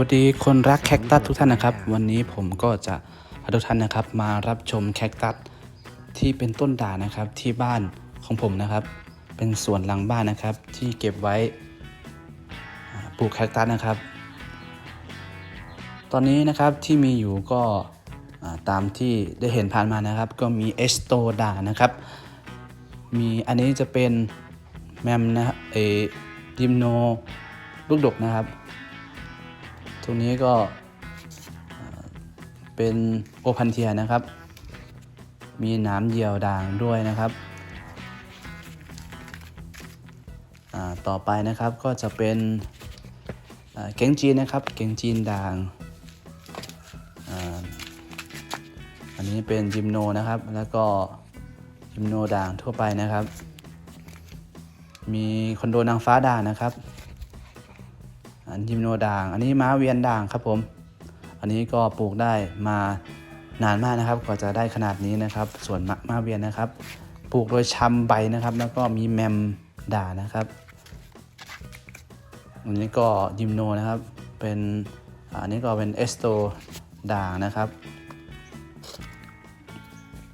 วัสดีคนรักแคคตัสทุกท่านนะครับ วันนี้ผมก็จะพาทุกท่านนะครับ มารับชมแคคตัสที่เป็นต้นด่านะครับที่บ้านของผมนะครับ เป็นสวนหลังบ้านนะครับ ที่เก็บไว้ปลูกแคคตัสนะครับ ตอนนี้นะครับที่มีอยู่ก็ตามที่ได้เห็นผ่านมานะครับ ก็มีเอสโตด่านะครับ มีอันนี้จะเป็นแมมนะครับเอยิมโนลูกดกนะครับ ตรงนี้ก็เป็นโอพันเทียนะครับ มีหน้ำเยียวด่างด้วยนะครับ ต่อไปนะครับก็จะเป็นเก้งจีนนะครับ เก้งจีนด่าง อันนี้เป็นยิมโนนะครับ แล้วก็ยิมโนด่างทั่วไปนะครับ มีคอนโดนางฟ้าด่างนะครับ อันยิมโนด่าง อันนี้ม้าเวียนด่างครับผม อันนี้ก็ปลูกได้มานานมากนะครับกว่าจะได้ขนาดนี้นะครับ ส่วนมะม้าเวียนนะครับ ปลูกโดยชำใบนะครับ แล้วก็มีแมมด่างนะครับอันนี้ก็ยิมโนนะครับ เป็นอันนี้ก็เป็นเอสโตด่างนะครับ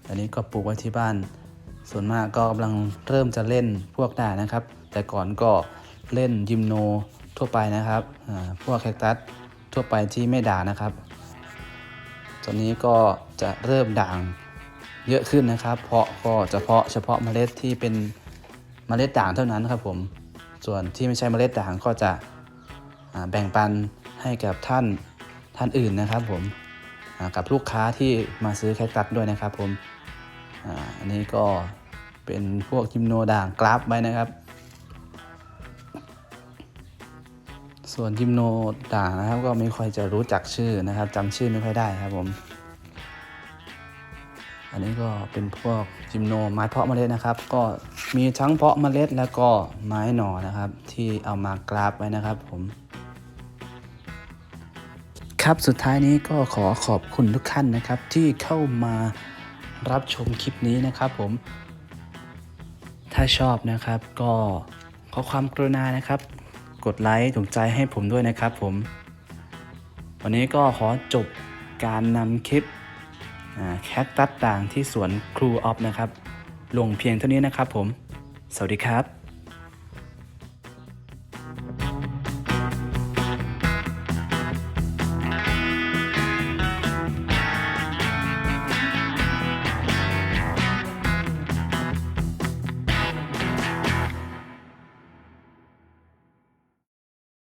อันนี้ก็ปลูกไว้ที่บ้าน ส่วนมากก็กำลังเริ่มจะเล่นพวกด่างนะครับ แต่ก่อนก็เล่นยิมโน ทั่วไปนะครับพวกแคคตัสทั่วไปที่ไม่ด่างนะครับตอนนี้ก็จะเริ่มด่างเยอะขึ้นนะครับ เพราะก็เฉพาะเฉพาะเมล็ดที่เป็นเมล็ดด่างเท่านั้นครับผม ส่วนที่ไม่ใช่เมล็ดด่างก็จะแบ่งปันให้กับท่านท่านอื่นนะครับผมกับลูกค้าที่มาซื้อแคคตัสด้วยนะครับผมอันนี้ก็เป็นพวกยิมโนด่างกราฟไว้นะครับ ส่วนยิมโนด่างนะครับ ก็ไม่ค่อยจะรู้จักชื่อนะครับจำชื่อไม่ค่อยได้ครับผม อันนี้ก็เป็นพวกยิมโนไม้เพาะเมล็ดนะครับ ก็มีทั้งเพาะเมล็ดแล้วก็ไม้หน่อนะครับ ที่เอามากราฟไว้นะครับผมครับสุดท้ายนี้ก็ขอขอบคุณทุกท่านนะครับ ที่เข้ามารับชมคลิปนี้นะครับผม ถ้าชอบนะครับก็ขอความกรุณานะครับ กดไลค์ถูกใจให้ผมด้วยนะครับผม วันนี้ก็ขอจบการนำคลิปแคคตัดต่างที่สวนครูออฟนะครับ ลงเพียงเท่านี้นะครับผม สวัสดีครับ